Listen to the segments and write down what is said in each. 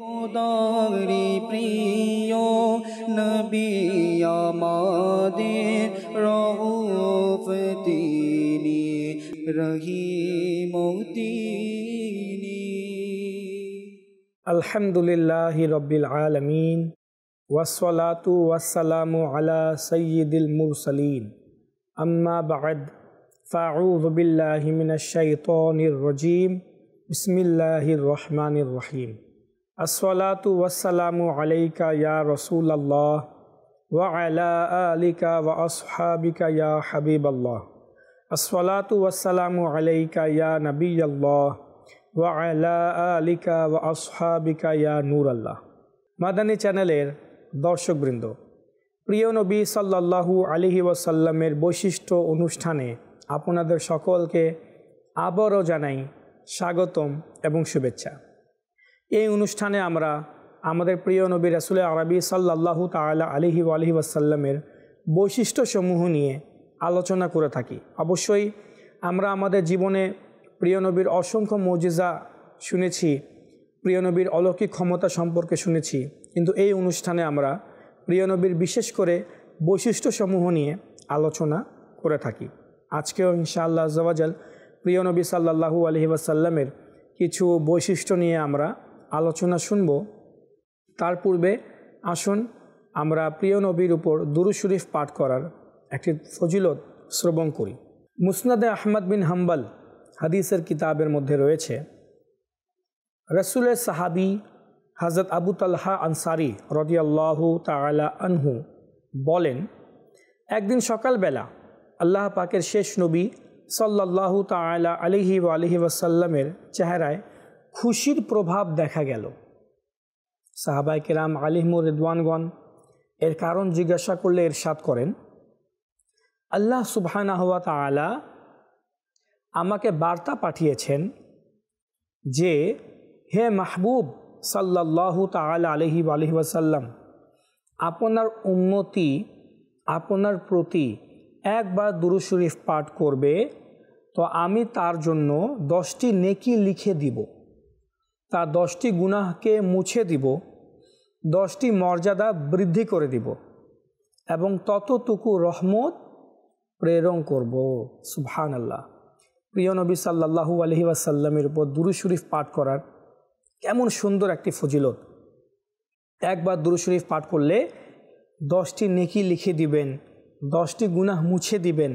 খোদারি প্রিয় নবী আমাদের রউফ তিনি রহিম তিনি। আলহামদুলিল্লাহ রব্বিল আলমিন ওয়াসলাতু ওয়াসালামু আলা সৈয়দুল মুরসলিন। আম্মা বাদ, ফাউযু বিল্লাহি মিনাশ শাইতানির রাজীম। বিসমিল্লাহির রহমানির রহিম। আসসালাতু ওয়াসসালামু আলাইকা ইয়া রাসূলাল্লাহ ওয়া আলা আলিকা ওয়া আসহাবিকা ইয়া হাবিবাল্লাহ। আসসালাতু ওয়াসসালামু আলাইকা ইয়া নবিয়াল্লাহ ওয়া আলা আলিকা ওয়া ইয়া নূর আল্লাহ মাদানী চ্যানেলের দর্শকবৃন্দ, প্রিয় নবী সাল্লাল্লাহু আলিহি ওয়াসাল্লামের বৈশিষ্ট্য অনুষ্ঠানে আপনাদের সকলকে আবারও জানাই স্বাগতম এবং শুভেচ্ছা। এই অনুষ্ঠানে আমরা আমাদের প্রিয় নবী রাসুল আরবি সাল্লাল্লাহু তালা আলিহি আলহি ওয়াসাল্লামের বৈশিষ্ট্যসমূহ নিয়ে আলোচনা করে থাকি। অবশ্যই আমরা আমাদের জীবনে প্রিয় নবীর অসংখ্য মজিজা শুনেছি, প্রিয় নবীর অলৌকিক ক্ষমতা সম্পর্কে শুনেছি, কিন্তু এই অনুষ্ঠানে আমরা প্রিয় নবীর বিশেষ করে বৈশিষ্ট্যসমূহ নিয়ে আলোচনা করে থাকি। আজকেও ইনশাআল্লাহ জওয়াজাল প্রিয় নবী সাল্লাহু আলহি ওয়াসাল্লামের কিছু বৈশিষ্ট্য নিয়ে আমরা আলোচনা শুনব। তার পূর্বে আসুন আমরা প্রিয় নবীর উপর দুরু শরীফ পাঠ করার একটি ফজিলত শ্রবণ করি। মুসনাদে আহমদ বিন হাম্বাল হাদিসের কিতাবের মধ্যে রয়েছে, রসুলের সাহাবি হজরত আবু তাল্হা আনসারি রদিয়াল্লাহু তালা আনহু বলেন, একদিন সকালবেলা আল্লাহ পাকের শেষ নবী সাল্লাল্লাহু তালা আলিহি আলহি ওয়াসাল্লামের চেহারায় খুশির প্রভাব দেখা গেল। সাহাবাই কেরাম আলিহমুর রিদওয়ানগণ এর কারণ জিজ্ঞাসা করলে এরশাদ করেন, আল্লাহ সুবহানা হওয়া তালা আমাকে বার্তা পাঠিয়েছেন যে, হে মাহবুব সাল্লাল্লাহু তালা আলহি আলহি ওয়াসাল্লাম, আপনার উন্নতি আপনার প্রতি একবার দুরু শরীফ পাঠ করবে, তো আমি তার জন্য দশটি নেকি লিখে দিব। তার দশটি গুনাহকে মুছে দিব, দশটি মর্যাদা বৃদ্ধি করে দিব, এবং ততটুকু রহমত প্রেরণ করব। সুবহান আল্লাহ প্রিয় নবী সাল্লাহু আলহি ওয়াসাল্লামের উপর দুরু শরীফ পাঠ করার কেমন সুন্দর একটি ফজিলত। একবার দুরু শরীফ পাঠ করলে দশটি নেকি লিখে দিবেন, দশটি গুনাহ মুছে দিবেন,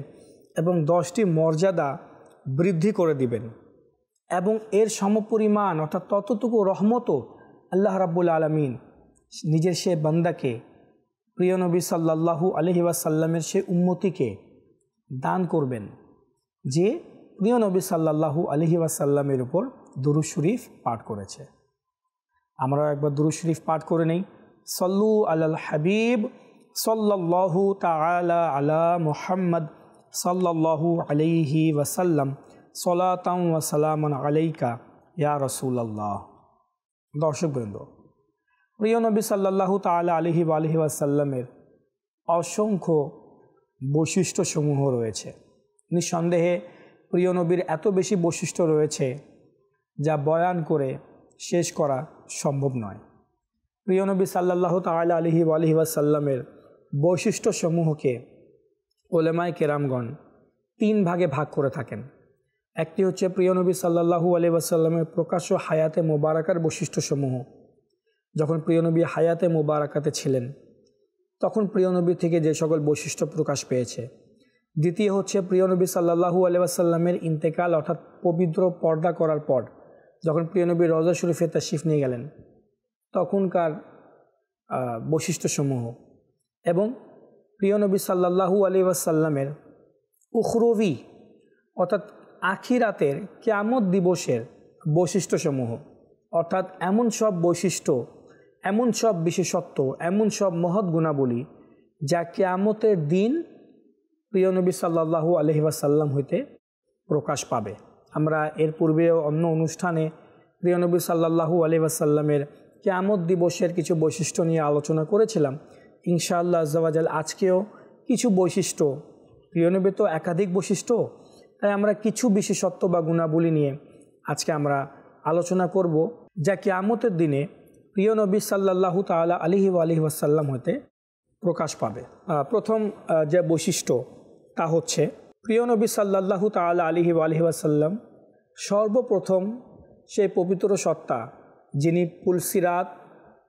এবং দশটি মর্যাদা বৃদ্ধি করে দিবেন। এবং এর সমপরিমাণ, অর্থাৎ ততটুকু রহমতও আল্লাহ রাব্বুল আলমিন নিজের সে বান্দাকে, প্রিয় নবী সাল্লাহু আলহি ওয়াসাল্লামের সে উন্মতিকে দান করবেন যে প্রিয় নবী সাল্লাহু আলহি ওয়াসাল্লামের উপর দুরু শরীফ পাঠ করেছে। আমরা একবার দুরু শরীফ পাঠ করে নেই। সল্লু আল হাবিব সাল্লাহু তালা আলা মুহাম্মদ সাল্লাহু আলাইহি ওয়াসাল্লাম। সলাতাম ওয়াসালাম আলাইকা, ইয়া রসুল্লাহ দর্শকবৃন্দ প্রিয় নবী সাল্লাহু তালা আলহি আলহি ওয়াসাল্লামের অসংখ্য বৈশিষ্ট্যসমূহ রয়েছে। নিঃসন্দেহে প্রিয় নবীর এত বেশি বৈশিষ্ট্য রয়েছে যা বয়ান করে শেষ করা সম্ভব নয়। প্রিয় নবী সাল্লাহ তালা আলহি আলহি ওয়াসাল্লামের বৈশিষ্ট্যসমূহকে ওলেমায় কেরামগণ তিন ভাগে ভাগ করে থাকেন। একটি হচ্ছে প্রিয় নবী সাল্লাহু আলি ওয়াসাল্লামের প্রকাশ্য হায়াতে মোবারকার বৈশিষ্ট্যসমূহ। যখন প্রিয় নবী হায়াতে মোবারকাতে ছিলেন, তখন প্রিয় নবী থেকে যে সকল বৈশিষ্ট্য প্রকাশ পেয়েছে। দ্বিতীয় হচ্ছে প্রিয় নবী সাল্লাহু আলি ওয়াসাল্লামের ইন্তেকাল, অর্থাৎ পবিত্র পর্দা করার পর যখন প্রিয় নবী রজা শরীফে তাশিফ নিয়ে গেলেন, তখনকার বৈশিষ্ট্যসমূহ এবং প্রিয় নবী সাল্লাহু আলি ওয়াসাল্লামের উখরবি, অর্থাৎ আখিরাতের কেয়ামত দিবসের বৈশিষ্ট্যসমূহ। অর্থাৎ এমন সব বৈশিষ্ট্য, এমন সব বিশেষত্ব, এমন সব মহৎ গুণাবলী যা কেয়ামতের দিন প্রিয় নবী সাল্লাহু আলহি ওয়াসাল্লাম হইতে প্রকাশ পাবে। আমরা এর পূর্বেও অন্য অনুষ্ঠানে প্রিয় নবী সাল্লাহু আলহি ওয়াসাল্লামের কেয়ামত দিবসের কিছু বৈশিষ্ট্য নিয়ে আলোচনা করেছিলাম। ইনশাআল্লাহ আজকেও কিছু বৈশিষ্ট্য। প্রিয়নবী তো একাধিক বৈশিষ্ট্য। তাই আমরা কিছু বিশেষত্ব বা গুণাবলী নিয়ে আজকে আমরা আলোচনা করব, যা কেয়ামতের দিনে প্রিয় নবী সাল্লাল্লাহু তালা আলিহি আলিহি ওয়াসাল্লাম হতে প্রকাশ পাবে। প্রথম যে বৈশিষ্ট্য তা হচ্ছে, প্রিয় নবী সাল্লাল্লাহু তালা আলিহি আলিহি ওয়াসাল্লাম সর্বপ্রথম সেই পবিত্র সত্তা, যিনি পুলসিরাত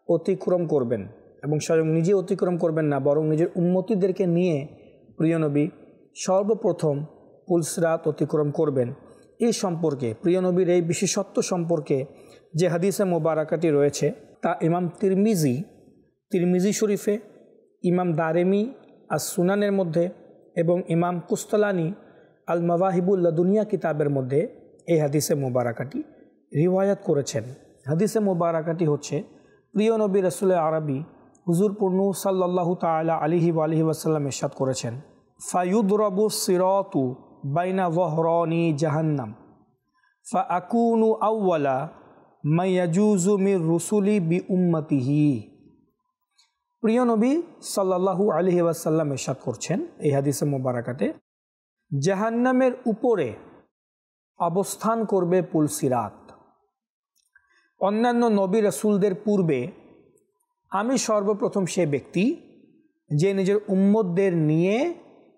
অতিক্রম করবেন এবং স্বয়ং নিজে অতিক্রম করবেন না, বরং নিজের উন্মতিদেরকে নিয়ে প্রিয় নবী সর্বপ্রথম পুলসিরাত অতিক্রম করবেন। এই সম্পর্কে, প্রিয় নবীর এই বিশেষত্ব সম্পর্কে যে হাদিসে মোবারাকাটি রয়েছে, তা ইমাম তিরমিজি তিরমিজি শরীফে, ইমাম দারেমি আর সুনানের মধ্যে এবং ইমাম কুস্তলানি আল মাওয়াহিবুল্লা দুনিয়া কিতাবের মধ্যে এই হাদিসে মোবারাকাটি রিওয়ায়াত করেছেন। হাদিসে মোবারাকাটি হচ্ছে, প্রিয় নবী রসুল আরবি হুজুর পূর্ণ সাল্লাহ তালা আলিহি আলিহি ওয়াসাল্লাম ইরশাদ করেছেন, ফায়ুদরবু সিরতু বাইনা ওহরনি জাহান্নাম। ফা আকুনু আউওয়ালা মাইয়াজুজু মির রসুলি বি উম্মতিহি প্রিয় নবী সাল্লাহু আলহি ওয়াসাল্লাম ইরশাদ করছেন এই হাদিসে মোবারাকাতে, জাহান্নামের উপরে অবস্থান করবে পুলসিরাত অন্যান্য নবী রসুলদের পূর্বে আমি সর্বপ্রথম সে ব্যক্তি যে নিজের উম্মতদের নিয়ে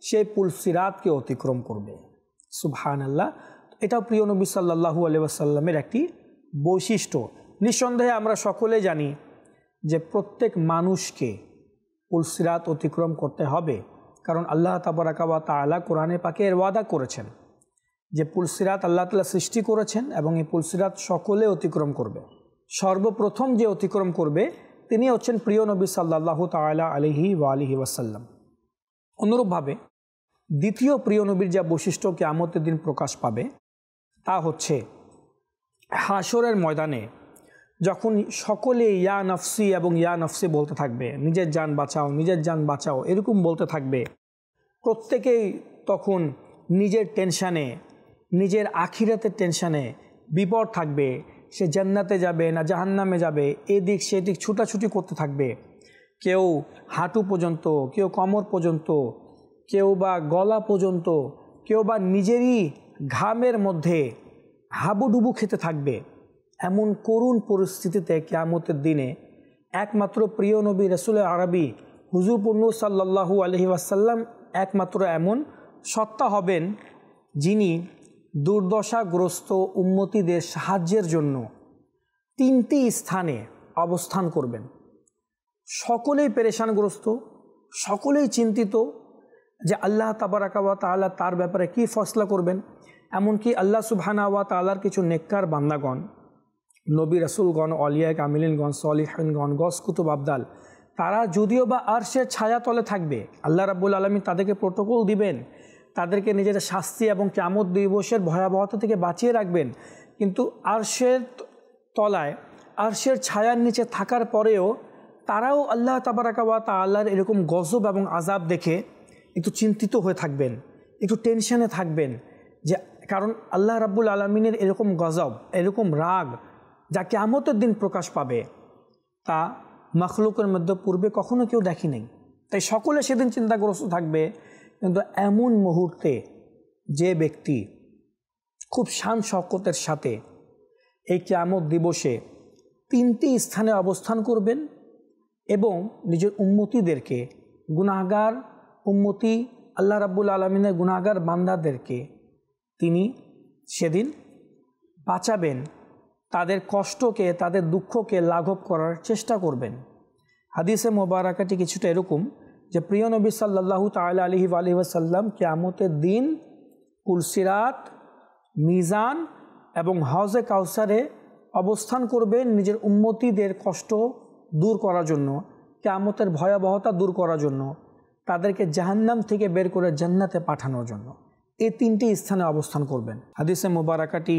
সে পুলসিরাতকে অতিক্রম করবে। সুবহান আল্লাহ এটাও প্রিয় নবী সাল্লাহু আলি আসাল্লামের একটি বৈশিষ্ট্য। নিঃসন্দেহে আমরা সকলে জানি যে প্রত্যেক মানুষকে পুলসিরাত অতিক্রম করতে হবে। কারণ আল্লাহ তাবরাকাবা তালা কোরআনে পাকে এর ওয়াদা করেছেন যে পুলসিরাত আল্লাহ তালা সৃষ্টি করেছেন এবং এই পুলসিরাত সকলে অতিক্রম করবে। সর্বপ্রথম যে অতিক্রম করবে, তিনি হচ্ছেন প্রিয় নবী সাল্লাহ তালা আলহি ওয়া আলহি ওয়াসাল্লাম। অনুরূপভাবে দ্বিতীয় প্রিয় নবীর যা বৈশিষ্ট্য কেয়ামতের দিন প্রকাশ পাবে, তা হচ্ছে হাসরের ময়দানে যখন সকলে ইয়া নফসি এবং ইয়া নফসি বলতে থাকবে, নিজের যান বাঁচাও, নিজের যান বাঁচাও, এরকম বলতে থাকবে, প্রত্যেকেই তখন নিজের টেনশানে, নিজের আখিরাতের টেনশানে বিপদ থাকবে, সে জান্নাতে যাবে না জাহান্নামে যাবে, এদিক সেদিক ছুটাছুটি করতে থাকবে। কেউ হাঁটু পর্যন্ত, কেউ কোমর পর্যন্ত কেউ বা গলা পর্যন্ত, কেউ বা নিজেরই ঘামের মধ্যে হাবুডুবু খেতে থাকবে। এমন করুণ পরিস্থিতিতে কেয়ামতের দিনে একমাত্র প্রিয় নবী রসুল আরবি হুজুর পূর্ণ সাল্লাহু আলহি ওয়াসাল্লাম একমাত্র এমন সত্তা হবেন যিনি দুর্দশাগ্রস্ত উন্মতিদের সাহায্যের জন্য তিনটি স্থানে অবস্থান করবেন। সকলেই পেরেশানগ্রস্ত, সকলেই চিন্তিত যে আল্লাহ তাবারাকাওয়া তাআলা তার ব্যাপারে কি ফসলা করবেন? এমনকি আল্লাহ সুবহানা ওয়া তাআলার কিছু নেককার বান্দাগণ, নবী রসুলগণ, অলিয়া কামিলিনগণ সলিহগণ গস কুতুব আবদাল, তারা যদিও বা আরশের ছায়া তলে থাকবে, আল্লাহ রাব্বুল আলমী তাদেরকে প্রোটোকল দিবেন, তাদেরকে নিজের শাস্তি এবং চামত দিবসের ভয়াবহতা থেকে বাঁচিয়ে রাখবেন, কিন্তু আরশের তলায়, আরশের ছায়ার নিচে থাকার পরেও তারাও আল্লাহ তাবারাকাওয়া তাল্লাহর এরকম গজব এবং আজাব দেখে একটু চিন্তিত হয়ে থাকবেন, একটু টেনশানে থাকবেন যে, কারণ আল্লাহ রাব্বুল আলমিনের এরকম গজব, এরকম রাগ যা কেয়ামতের দিন প্রকাশ পাবে, তা মখলুকের মধ্যে পূর্বে কখনো কেউ দেখি নেই। তাই সকলে সেদিন চিন্তাগ্রস্ত থাকবে, কিন্তু এমন মুহূর্তে যে ব্যক্তি খুব শান শকতের সাথে এই কেয়ামত দিবসে তিনটি স্থানে অবস্থান করবেন এবং নিজের উন্মতিদেরকে গুণাগার উন্মতি আল্লাহ রাব্বুল আলমিনের গুণাগার বান্দাদেরকে তিনি সেদিন বাঁচাবেন। তাদের কষ্টকে, তাদের দুঃখকে লাঘব করার চেষ্টা করবেন। হাদিসে মোবারকাটি কিছুটা এরকম যে, প্রিয় নবী সাল্লাহু তাল আলহি আলহি ওয়াসাল্লাম কেয়ামতের দিন কুলসিরাত, মিজান এবং হজে কাউসারে অবস্থান করবেন নিজের উন্মতিদের কষ্ট দূর করার জন্য, কেয়ামতের ভয়াবহতা দূর করার জন্য। তাদেরকে জাহান্নাম থেকে বের করে জান্নাতে পাঠানোর জন্য। এই তিনটি স্থানে অবস্থান করবেন। হাদিসে মোবারকাটি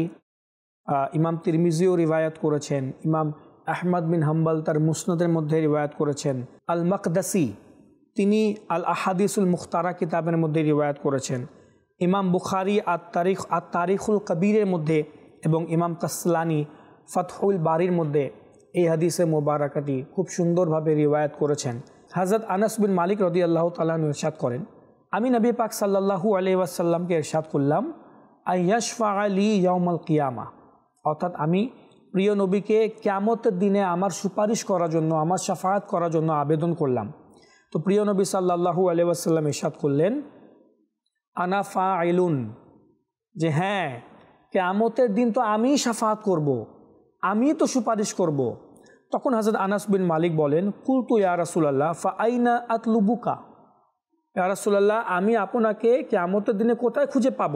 ইমাম তিরমিজিও রিবায়াত করেছেন, ইমাম আহমদ বিন হাম্বাল তার মুসনদের মধ্যে রিবায়াত করেছেন আল মকদাসি তিনি আল আহাদিসুল মুখতারা কিতাবের মধ্যে রিবায়াত করেছেন, ইমাম বুখারি আত তারিখ আত তারিখুল কবিরের মধ্যে এবং ইমাম কাসলানি ফতহুল বাড়ির মধ্যে এই হাদিসে মোবারকাটি খুব সুন্দরভাবে রিওয়ায়াত করেছেন। হজরত আনাস বিন মালিক রদি আল্লাহ তালু ইরশাদ করেন, আমি নবী পাক সাল্লাহু আলি ওয়াসাল্লামকে ইরশাদ করলাম, আইয়াশফা আলী ইয়মল কিয়ামা অর্থাৎ আমি প্রিয় নবীকে ক্যামতের দিনে আমার সুপারিশ করার জন্য, আমার সাফায়াত করার জন্য আবেদন করলাম তো প্রিয় নবী সাল্লাহু আলিয়াসাল্লাম ইসাদ করলেন আনাফা আইলুন যে হ্যাঁ কেয়ামতের দিন তো আমিই সাফাহাত করব। আমি তো সুপারিশ করব। তখন হাজরত আনাস বিন মালিক বলেন, কুলতু ইয়া রাসুলাল্লাহ ফা আইনা আতলুবুকা? ইয়া রাসুলাল্লাহ, আমি আপনাকে কেয়ামতের দিনে কোথায় খুঁজে পাব?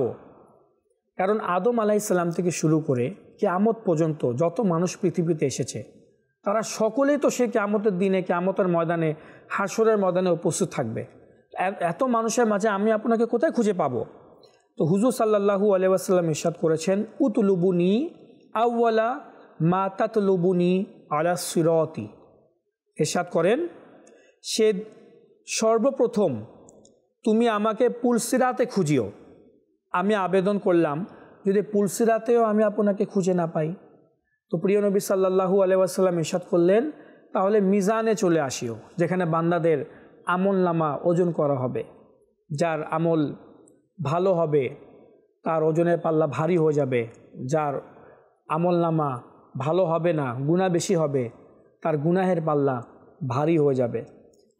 কারণ আদম আলাইসাল্লাম থেকে শুরু করে কেয়ামত পর্যন্ত যত মানুষ পৃথিবীতে এসেছে, তারা সকলেই তো সে কেয়ামতের দিনে, কেয়ামতের ময়দানে হাসরের ময়দানে উপস্থিত থাকবে। এত মানুষের মাঝে আমি আপনাকে কোথায় খুঁজে পাবো? তো হুজুর সাল্লাহু আলিয়াসাল্লাম ইরশাদ করেছেন, উতলুবুনি আউ্লা মা তাতলুবুনি আলা সিরতি। এরশাদ করেন, সে সর্বপ্রথম তুমি আমাকে পুলসিরাতে খুঁজিও। আমি আবেদন করলাম, যদি পুলসিরাতেও আমি আপনাকে খুঁজে না পাই। তো প্রিয় নবী সাল্লাহু আলিয়াসাল্লাম ইরশাদ করলেন, তাহলে মিজানে চলে আসিও, যেখানে বান্দাদের আমল নামা ওজন করা হবে। যার আমল ভালো হবে, তার ওজনের পাল্লা ভারী হয়ে যাবে। যার আমল নামা ভালো হবে না গুণা বেশি হবে, তার গুনাহের পাল্লা ভারী হয়ে যাবে।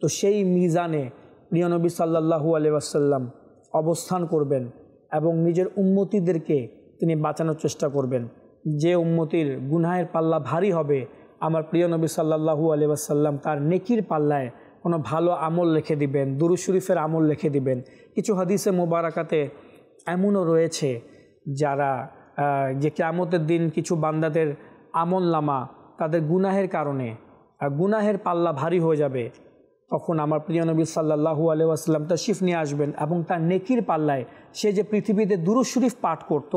তো সেই মিজানে প্রিয়নবী সাল্লাহু আলিয়াসাল্লাম অবস্থান করবেন এবং নিজের উন্মতিদেরকে তিনি বাঁচানোর চেষ্টা করবেন। যে উন্মতির গুনাহের পাল্লা ভারী হবে, আমার প্রিয় নবী সাল্লাহু আলিয়াসাল্লাম তার নেকির পাল্লায় কোনো ভালো আমল লিখে দিবেন, দুরু শরীফের আমল লিখে দিবেন। কিছু হাদিসে মোবারকাতে এমনও রয়েছে যারা যে কেয়ামতের দিন কিছু বান্দাদের আমল নামা তাদের গুনাহের কারণে। আর গুনাহের পাল্লা ভারী হয়ে যাবে। তখন আমার প্রিয় নবী সাল্লাহু আলিয়াস্লাম তশিফ নিয়ে আসবেন এবং তার নেকির পাল্লায় সে যে পৃথিবীতে দুরু শরীফ পাঠ করত,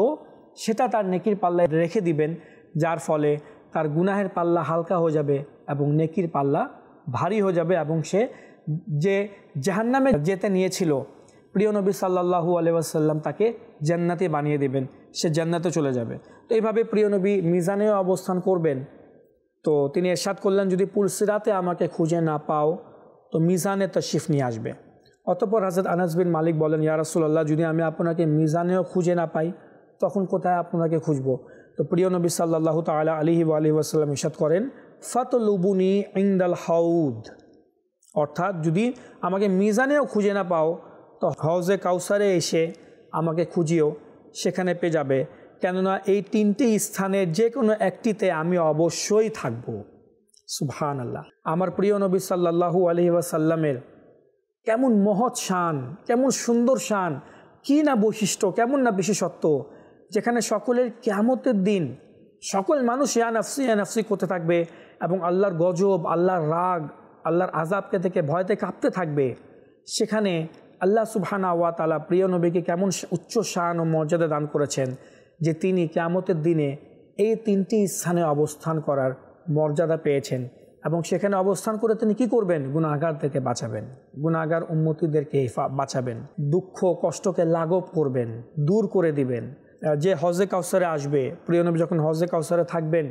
সেটা তার নেকির পাল্লায় রেখে দিবেন, যার ফলে তার গুনাহের পাল্লা হালকা হয়ে যাবে এবং নেকির পাল্লা ভারী হয়ে যাবে এবং সে যে জাহান্নামে যেতে নিয়েছিল, প্রিয় নবী সাল্লাহু আলিয়াসাল্লাম তাকে জান্নাতে বানিয়ে দেবেন, সে জান্নাতে চলে যাবে। তো এইভাবে প্রিয় নবী মিজানেও অবস্থান করবেন। তো তিনি এরশাদ করলেন, যদি পুলসিরাতে আমাকে খুঁজে না পাও, তো মিজানে তশিফ নিয়ে আসবে। অতপর হাজরত আনাস বিন মালিক বলেন ইয়ারসুল্লাহ যদি আমি আপনাকে মিজানেও খুঁজে না পাই, তখন কোথায় আপনাকে খুঁজবো? তো প্রিয় নবী সাল্লাহ তালা আলিহি আলহি ওয়াসাল্লাম ইসাদ করেন, ফাতলুবুনি ইন্দাল হাউদ। অর্থাৎ যদি আমাকে মিজানেও খুঁজে না পাও, তো হাউজে কাউসারে এসে আমাকে খুঁজিও, সেখানে পেয়ে যাবে। কেননা এই তিনটি স্থানের যে কোনো একটিতে আমি অবশ্যই থাকব। সুবহান আল্লাহ আমার প্রিয় নবী সাল্লাহু আলহি ওয়াসাল্লামের কেমন মহৎ শান, কেমন সুন্দর শান, কি না বৈশিষ্ট্য, কেমন না বিশেষত্ব, যেখানে সকলের কেমতের দিন সকল মানুষ ইয়ানাফসি ইয়ানাফসি করতে থাকবে এবং আল্লাহর গজব, আল্লাহর রাগ, আল্লাহর আজাবকে থেকে ভয়তে কাঁপতে থাকবে, সেখানে আল্লাহ সুবহানা ওয়া তালা প্রিয় নবীকে কেমন উচ্চ শান ও মর্যাদা দান করেছেন। যে তিনি কেয়ামতের দিনে এই তিনটি স্থানে অবস্থান করার মর্যাদা পেয়েছেন এবং সেখানে অবস্থান করে তিনি কি করবেন? গুণাগার থেকে বাঁচাবেন। গুণাগার উন্মতিদেরকে বাঁচাবেন। দুঃখ কষ্টকে লাঘব করবেন, দূর করে দিবেন। যে হজে কাউসারে আসবে, প্রিয় নবী যখন হজে কাউসারে থাকবেন,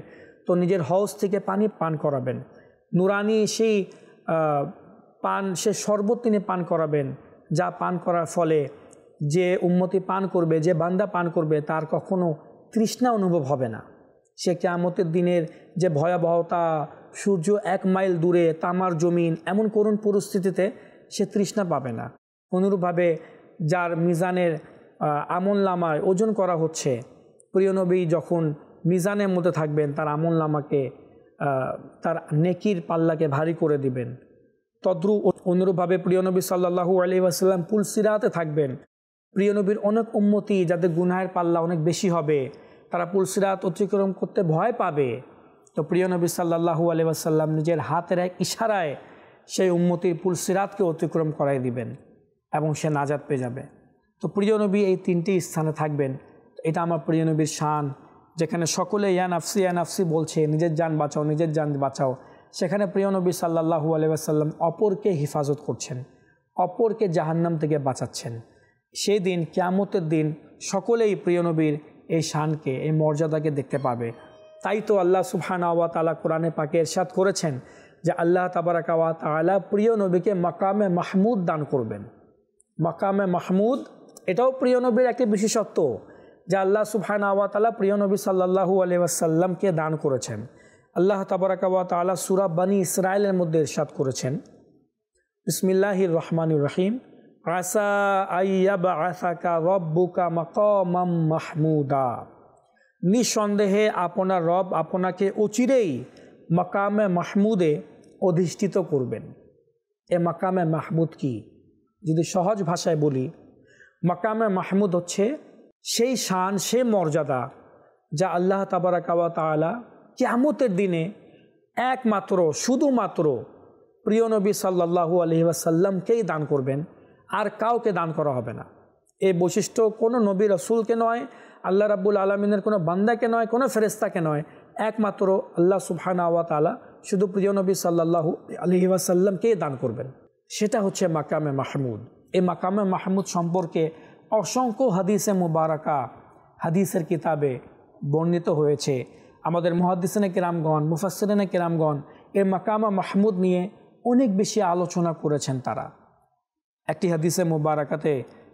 তো নিজের হজ থেকে পানি পান করাবেন। নুরানি সেই পান, সে শরবত তিনি পান করাবেন, যা পান করার ফলে যে উন্মতি পান করবে, যে বান্দা পান করবে, তার কখনো তৃষ্ণা অনুভব হবে না। সে কেয়ামতের দিনের যে ভয়াবহতা, সূর্য এক মাইল দূরে, তামার জমিন, এমন করুণ পরিস্থিতিতে সে তৃষ্ণা পাবে না। অনুরূপভাবে যার মিজানের আমল নামায় ওজন করা হচ্ছে প্রিয়নবী যখন মিজানের মধ্যে থাকবেন, তার আমল নামাকে তার নেকির পাল্লাকে ভারী করে দিবেন। তদ্রু অনুরূপভাবে প্রিয়নবী সাল্লাহু আলি আসাল্লাম পুলসিরাতে থাকবেন। প্রিয় নবীর অনেক উন্মতি যাদের গুনাহের পাল্লা অনেক বেশি হবে, তারা পুলসিরাত অতিক্রম করতে ভয় পাবে। তো প্রিয় নবী সাল্লাহু আলি আসাল্লাম নিজের হাতের এক ইশারায় সেই উন্মতির পুলসিরাতকে অতিক্রম করাই দিবেন এবং সে নাজাদ পেয়ে যাবে। তো প্রিয় নবী এই তিনটি স্থানে থাকবেন। এটা আমার প্রিয় নবীর শান, যেখানে সকলে ইয়ান আফসি ইয়ান আফসি বলছে, নিজের যান বাঁচাও, নিজের যান বাঁচাও। সেখানে প্রিয় নবী সাল্লাহু আলিয়াসাল্লাম অপরকে হেফাজত করছেন, অপরকে জাহান্নাম থেকে বাঁচাচ্ছেন। সেই দিন, ক্যামতের দিন, সকলেই প্রিয় নবীর এই শানকে, এই মর্যাদাকে দেখতে পাবে। তাই তো আল্লাহ সুবহানা ওয়া তালা কোরআনে পাকে এরশাদ করেছেন যে আল্লাহ তাবারাকা ওয়া তালা প্রিয় নবীকে মাকামে মাহমুদ দান করবেন। মাকামে মাহমুদ, এটাও প্রিয় নবীর একটি বিশেষত্ব যা আল্লাহ সুবহানা ওয়া তাআলা প্রিয় নবী সাল্লাল্লাহু আলাইহি ওয়াসাল্লামকে দান করেছেন। আল্লাহ তাবারাকা ওয়া তাআলা সূরা বানী ইসরাইলের মধ্যে ইরশাদ করেছেন। বিসমিল্লাহির রহমানির রহিম। আসা আইয়াবা রব্বুকা মাকামাম মাহমুদা। নিঃসন্দেহে আপনার রব আপনাকে অচিরেই মাকামে মাহমুদে অধিষ্ঠিত করবেন। এ মাকামে মাহমুদ কি? যদি সহজ ভাষায় বলি, মাকামে মাহমুদ হচ্ছে সেই শান সে মর্যাদা যা আল্লাহ তাবারাকাওয়া তালা কেয়ামতের দিনে একমাত্র, শুধুমাত্র প্রিয় নবী সাল্লাহু আলহি ওয়াসাল্লামকেই দান করবেন। আর কাউকে দান করা হবে না। এই বৈশিষ্ট্য কোনো নবী রসুলকে নয়, আল্লাহ রাব্বুল আলমিনের কোনো বান্দাকে নয়, কোনো ফেরেস্তাকে নয়। একমাত্র আল্লাহ সুবহানা ওয়া তালা শুধু প্রিয় নবী সাল্লাহু আলহি ওয়াসাল্লামকেই দান করবেন। সেটা হচ্ছে মাকামে মাহমুদ। এই মাকামে মাহমুদ সম্পর্কে অসংখ্য হাদিসে মুবারাকা হাদিসের কিতাবে বর্ণিত হয়েছে। আমাদের মহাদিসিনে কেরামগণ মুফাসরিনে কেরামগণ এই মাকামা মাহমুদ নিয়ে অনেক বেশি আলোচনা করেছেন তারা। একটি হাদিসে মুবারাকাতে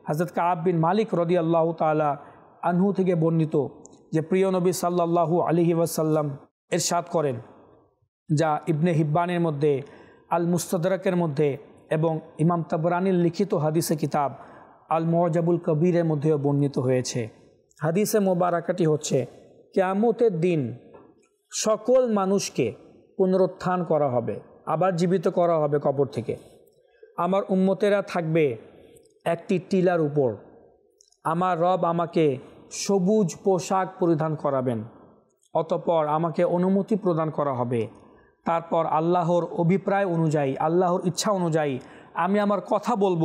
হজরত কাব বিন মালিক রদি আল্লাহ তালা আনহু থেকে বর্ণিত যে প্রিয় নবী সাল্লাহু আলহি ওয়াসাল্লাম এরশাদ করেন, যা ইবনে হিব্বানের মধ্যে আল মুস্তদরাকের মধ্যে এবং ইমাম তাবরানির লিখিত হাদিসে কিতাব আল মজাবুল কবিরের মধ্যেও বর্ণিত হয়েছে। হাদিসে মোবারাকাটি হচ্ছে, কেয়ামতের দিন সকল মানুষকে পুনরুত্থান করা হবে, আবার জীবিত করা হবে কবর থেকে। আমার উম্মতেরা থাকবে একটি টিলার উপর। আমার রব আমাকে সবুজ পোশাক পরিধান করাবেন, অতপর আমাকে অনুমতি প্রদান করা হবে। তারপর আল্লাহর অভিপ্রায় অনুযায়ী, আল্লাহর ইচ্ছা অনুযায়ী আমি আমার কথা বলব,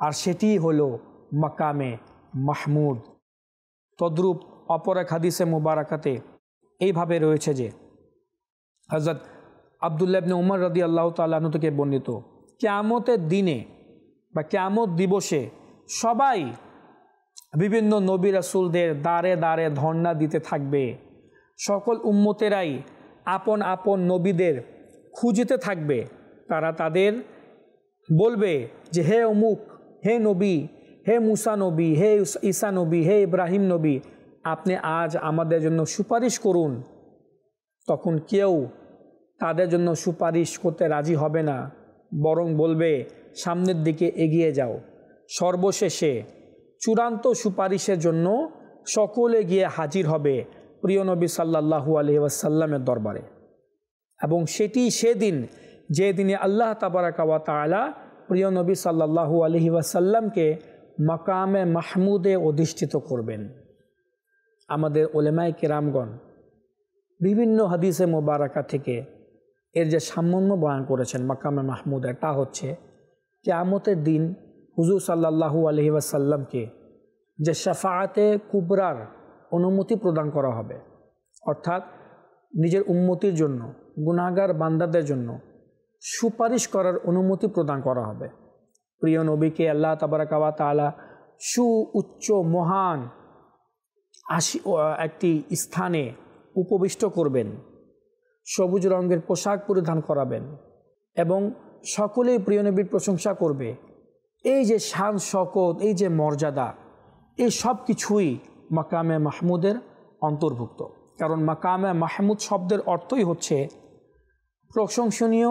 আর সেটিই হলো মাকামে মাহমুদ। তদ্রূপ অপর এক হাদিসে মুবারাকাতে এইভাবে রয়েছে যে হজরত আবদুল্লাবনে উমর রদি আল্লাহ তাল্লাহ্ন থেকে বর্ণিত ক্যামতের দিনে বা ক্যামত দিবসে সবাই বিভিন্ন নবী রাসুলদের দ্বারে দ্বারে ধর্ণা দিতে থাকবে। সকল উম্মতেরাই আপন আপন নবীদের খুঁজতে থাকবে। তারা তাদের বলবে যে, হে অমুক, হে নবী, হে মুসা নবী, হে ঈসা নবী, হে ইব্রাহিম নবী, আপনি আজ আমাদের জন্য সুপারিশ করুন। তখন কেউ তাদের জন্য সুপারিশ করতে রাজি হবে না। বরং বলবে, সামনের দিকে এগিয়ে যাও। সর্বশেষে চূড়ান্ত সুপারিশের জন্য সকলে গিয়ে হাজির হবে প্রিয় নবী সাল্লাহু আলহি ওয়াসাল্লামের দরবারে। এবং সেটি সেদিন যে দিনে আল্লাহ তাবারাকাওয়া তালা প্রিয় নবী সাল্লাহু আলহি ওয়াসাল্লামকে মাকামে মাহমুদে অধিষ্ঠিত করবেন। আমাদের ওলেমায় কেরামগণ, বিভিন্ন হাদিসে মোবারকা থেকে এর যে সামান্য বয়ান করেছেন মাকামে মাহমুদের তা হচ্ছে, কেয়ামতের দিন হুজুর সাল্লাহু আলহি ওয়াসাল্লামকে যে শাফায়াতে কুবরার অনুমতি প্রদান করা হবে, অর্থাৎ নিজের উন্মতির জন্য গুণাগার বান্দাদের জন্য সুপারিশ করার অনুমতি প্রদান করা হবে। প্রিয় নবীকে আল্লাহ তাবারাকাওয়া তালা সু উচ্চ মহান আশি একটি স্থানে উপবিষ্ট করবেন। সবুজ রঙের পোশাক পরিধান করাবেন এবং সকলেই প্রিয় নবীর প্রশংসা করবে। এই যে শান শকত, এই যে মর্যাদা, এই সব কিছুই মাকামে মাহমুদের অন্তর্ভুক্ত। কারণ মাকামে মাহমুদ শব্দের অর্থই হচ্ছে প্রশংসনীয়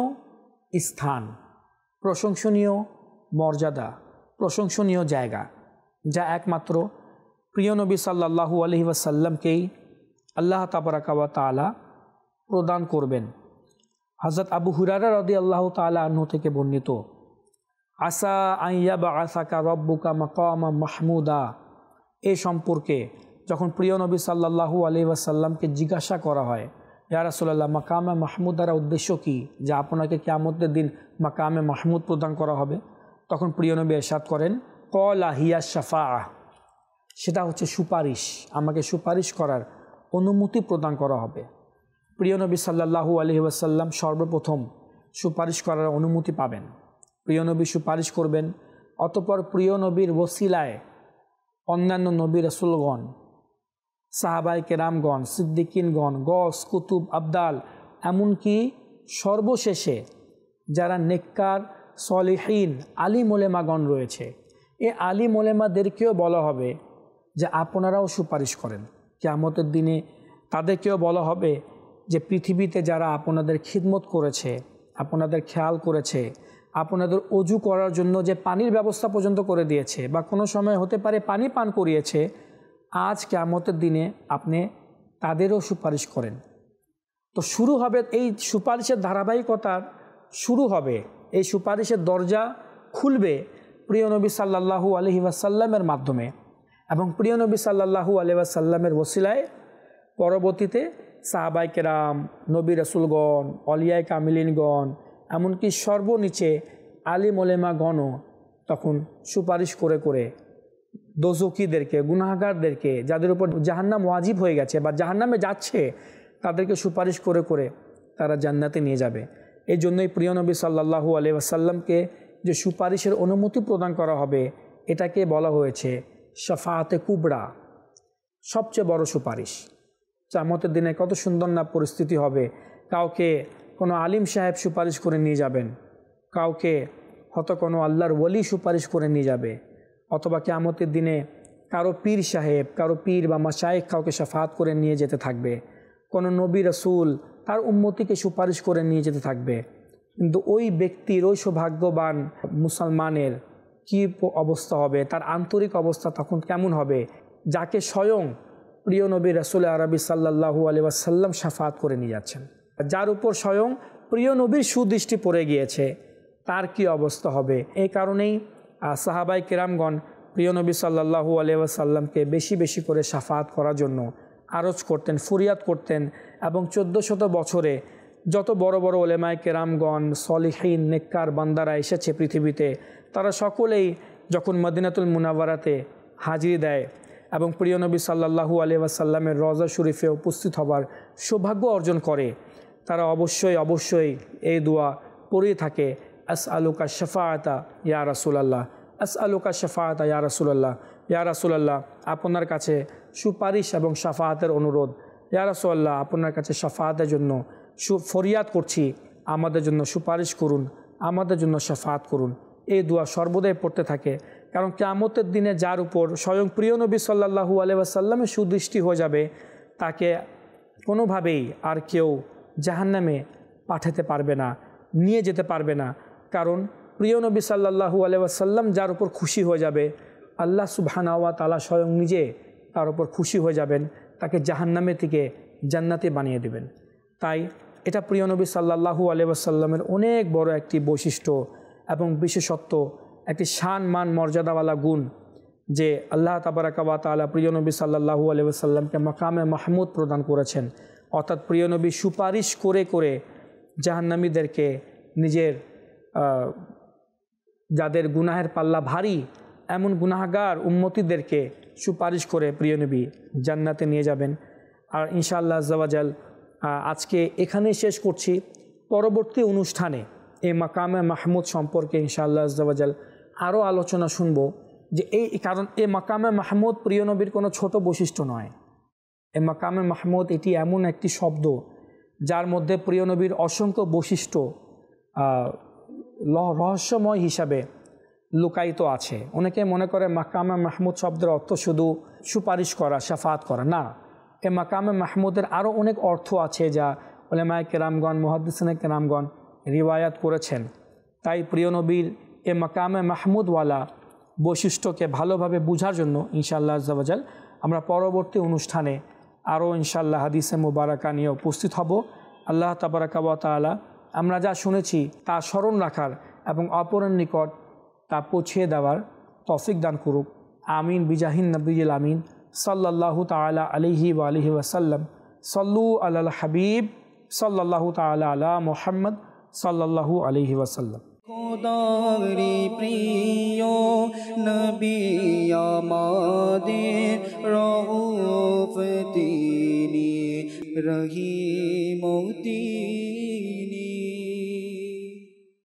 স্থান, প্রশংসনীয় মর্যাদা, প্রশংসনীয় জায়গা, যা একমাত্র প্রিয় নবী সাল্লাহু আলহি ওয়াসাল্লামকেই আল্লাহ তাবরাকাওয়া তালা প্রদান করবেন। হজরত আবু হুরারা রদি আল্লাহ তালা আহ্ন থেকে বর্ণিত, আসা আইয়া বা আসাকা রব্বুকা মাকামা মাহমুদা। এ সম্পর্কে যখন প্রিয় নবী সাল্লাহু আলি ওয়াসাল্লামকে জিজ্ঞাসা করা হয় ইয়ারাসোল্লাহ মাকামে মাহমুদ দ্বারা উদ্দেশ্য কী যে আপনাকে কেয়ামতের দিন মাকামে মাহমুদ প্রদান করা হবে? তখন প্রিয় নবী এরশাদ করেন, কল আহিয়া শাফা সেটা হচ্ছে সুপারিশ। আমাকে সুপারিশ করার অনুমতি প্রদান করা হবে। প্রিয় নবী সাল্লাহু আলহি ওয়াসাল্লাম সর্বপ্রথম সুপারিশ করার অনুমতি পাবেন। প্রিয় নবী সুপারিশ করবেন, অতপর প্রিয় নবীর ওসিলায় অন্যান্য নবী রসুলগণ সাহাবাই কেরামগণ, সিদ্দিকিনগণ, গস, কুতুব, আবদাল, এমনকি সর্বশেষে যারা নেককার, সলিহীন আলী মোলেমাগণ রয়েছে, এ আলী মোলেমাদেরকেও বলা হবে যে আপনারাও সুপারিশ করেন। কেয়ামতের দিনে তাদেরকেও বলা হবে যে পৃথিবীতে যারা আপনাদের খিদমত করেছে, আপনাদের খেয়াল করেছে, আপনাদের অজু করার জন্য যে পানির ব্যবস্থা পর্যন্ত করে দিয়েছে বা কোনো সময় হতে পারে পানি পান করিয়েছে, আজ কেয়ামতের দিনে আপনি তাদেরও সুপারিশ করেন। তো শুরু হবে, এই সুপারিশের ধারাবাহিকতার শুরু হবে, এই সুপারিশের দরজা খুলবে প্রিয় নবী সাল্লাহু আলহি ওয়াসাল্লামের মাধ্যমে। এবং প্রিয় নবী সাল্লাহু আলহি ওয়াসাল্লামের ওসিলায় পরবর্তীতে সাহাবাই কেরাম নবী রসুলগণ, অলিয়ায় কামিলিনগণ, এমনকি সর্বনিচে আলিম ওলেমাগণও তখন সুপারিশ করে করে দোজকিদেরকে গুনাহগারদেরকে, যাদের উপর জাহান্নাম ওয়াজিব হয়ে গেছে বা জাহান্নামে যাচ্ছে, তাদেরকে সুপারিশ করে করে তারা জান্নাতে নিয়ে যাবে। এই জন্যই প্রিয় নবী সাল্লাহু আলি আসাল্লামকে যে সুপারিশের অনুমতি প্রদান করা হবে, এটাকে বলা হয়েছে শফাতে কুবড়া সবচেয়ে বড় সুপারিশ। চামতের দিনে কত সুন্দর না পরিস্থিতি হবে। কাউকে কোনো আলিম সাহেব সুপারিশ করে নিয়ে যাবেন। কাউকে হয়তো কোনো আল্লাহর ওলি সুপারিশ করে নিয়ে যাবে। অথবা কেয়ামতের দিনে কারও পীর সাহেব, কারও পীর বা মাসায়েক কাউকে সাফাত করে নিয়ে যেতে থাকবে। কোনো নবী রসুল তার উন্মতিকে সুপারিশ করে নিয়ে যেতে থাকবে। কিন্তু ওই ব্যক্তির, ওই সৌভাগ্যবান মুসলমানের কি অবস্থা হবে? তার আন্তরিক অবস্থা তখন কেমন হবে? যাকে স্বয়ং প্রিয় নবী রসুল আরবি সাল্লাহু আলি ওয়াসাল্লাম সাফাত করে নিয়ে যাচ্ছেন। যার উপর স্বয়ং প্রিয় নবীর সুদৃষ্টি পড়ে গিয়েছে, তার কি অবস্থা হবে? এই কারণেই সাহাবাই কেরামগণ প্রিয় নবী সাল্লাহু আলিয়াসাল্লামকে বেশি বেশি করে সাফাত করার জন্য আরজ করতেন, ফুরিয়াদ করতেন এবং চোদ্দ শত বছরে যত বড় বড় ওলেমায় কেরামগণ, সলিহীন, নেককার বান্দারা এসেছে পৃথিবীতে, তারা সকলেই যখন মদিনাতুল মুনাওয়ারাতে হাজির দেয় এবং প্রিয় নবী সাল্লাহু আলিয়াসাল্লামের রজা শরীফে উপস্থিত হবার সৌভাগ্য অর্জন করে। তারা অবশ্যই অবশ্যই এই দোয়া পড়েই থাকে। আস আলুকা শফায়তা ইয়া রাসুলাল্লাহ আস আলুকা শফায়তা ইয়া রাসুলাল্লাহ ইয়া রাসুলাল্লাহ, আপনার কাছে সুপারিশ এবং সাফাহাতের অনুরোধ। ইয়া রাসুল্লাহ আপনার কাছে সাফাহাতের জন্য সু, ফরিয়াদ করছি। আমাদের জন্য সুপারিশ করুন, আমাদের জন্য সাফাহাত করুন। এই দোয়া সর্বদাই পড়তে থাকে। কারণ কেয়ামতের দিনে যার উপর স্বয়ং প্রিয় নবী সাল্লাহু আলিয়াসাল্লামের সুদৃষ্টি হয়ে যাবে, তাকে কোনোভাবেই আর কেউ জাহান্নামে পাঠাতে পারবে না, নিয়ে যেতে পারবে না। কারণ প্রিয় নবী সাল্লাহু আলিয়াসাল্লাম যার উপর খুশি হয়ে যাবে, আল্লাহ সুবহানাওয়া তালা স্বয়ং নিজে তার উপর খুশি হয়ে যাবেন, তাকে জাহান্নামে থেকে জান্নাতে বানিয়ে দেবেন। তাই এটা প্রিয় নবী সাল্লাহু আলিয়াসাল্লামের অনেক বড় একটি বৈশিষ্ট্য এবং বিশেষত্ব একটি শান মান মর্যাদাওয়ালা গুণ যে আল্লাহ তাবারাকাবা তালা প্রিয় নবী সাল্লাহু আলিয়াসাল্লামকে মকামে মাহমুদ প্রদান করেছেন। অর্থাৎ প্রিয় নবী সুপারিশ করে করে জাহান্নামীদেরকে নিজের যাদের গুনাহের পাল্লা ভারী, এমন গুনাহগার উম্মতিদেরকে সুপারিশ করে প্রিয় নবী জান্নাতে নিয়ে যাবেন। আর ইনশাআল্লাহ জওয়াজাল আজকে এখানেই শেষ করছি। পরবর্তী অনুষ্ঠানে এই মাকামে মাহমুদ সম্পর্কে ইনশাআল্লাহ জওয়াজাল আরও আলোচনা শুনব যে এই কারণ এ মাকামে মাহমুদ প্রিয় নবীর কোনো ছোট বৈশিষ্ট্য নয়। এ মাকামে মাহমুদ এটি এমন একটি শব্দ যার মধ্যে প্রিয় নবীর অসংখ্য বৈশিষ্ট্য রহস্যময় হিসাবে লুকায়িত আছে। অনেকে মনে করে মাকামে মাহমুদ শব্দের অর্থ শুধু সুপারিশ করা, সাফাত করা। না, এ মাকামে মাহমুদের আরও অনেক অর্থ আছে যা ওলেমায় কেরামগণ মহাদিসনে কেরামগণ রিওয়ায়াত করেছেন। তাই প্রিয় নবীর এ মাকামে মাহমুদওয়ালা বৈশিষ্ট্যকে ভালোভাবে বুঝার জন্য ইনশাআল্লাহ জবাজাল আমরা পরবর্তী অনুষ্ঠানে আরও ইনশাআল্লাহ হাদিসে মুবারাকা নিয়ে উপস্থিত হব। আল্লাহ তাবারাকাবা তালা আমরা যা শুনেছি তা স্মরণ রাখার এবং অপরের নিকট তা পৌঁছিয়ে দেওয়ার তফিক দান করুক। আমিন। বিজাহিন নবীল আমিন। সাল্লাহ তালা আলিহি আলিহি ওয়াসাল্লাম সল্লু আল হাবিব। সাল্লাহ তালা আলা মোহাম্মদ। সাল্লাহু আলিহি ওয়াসাল্লাম খোদারি প্রিয় নবী আমাদের রউফ তিনি রহিম তিনি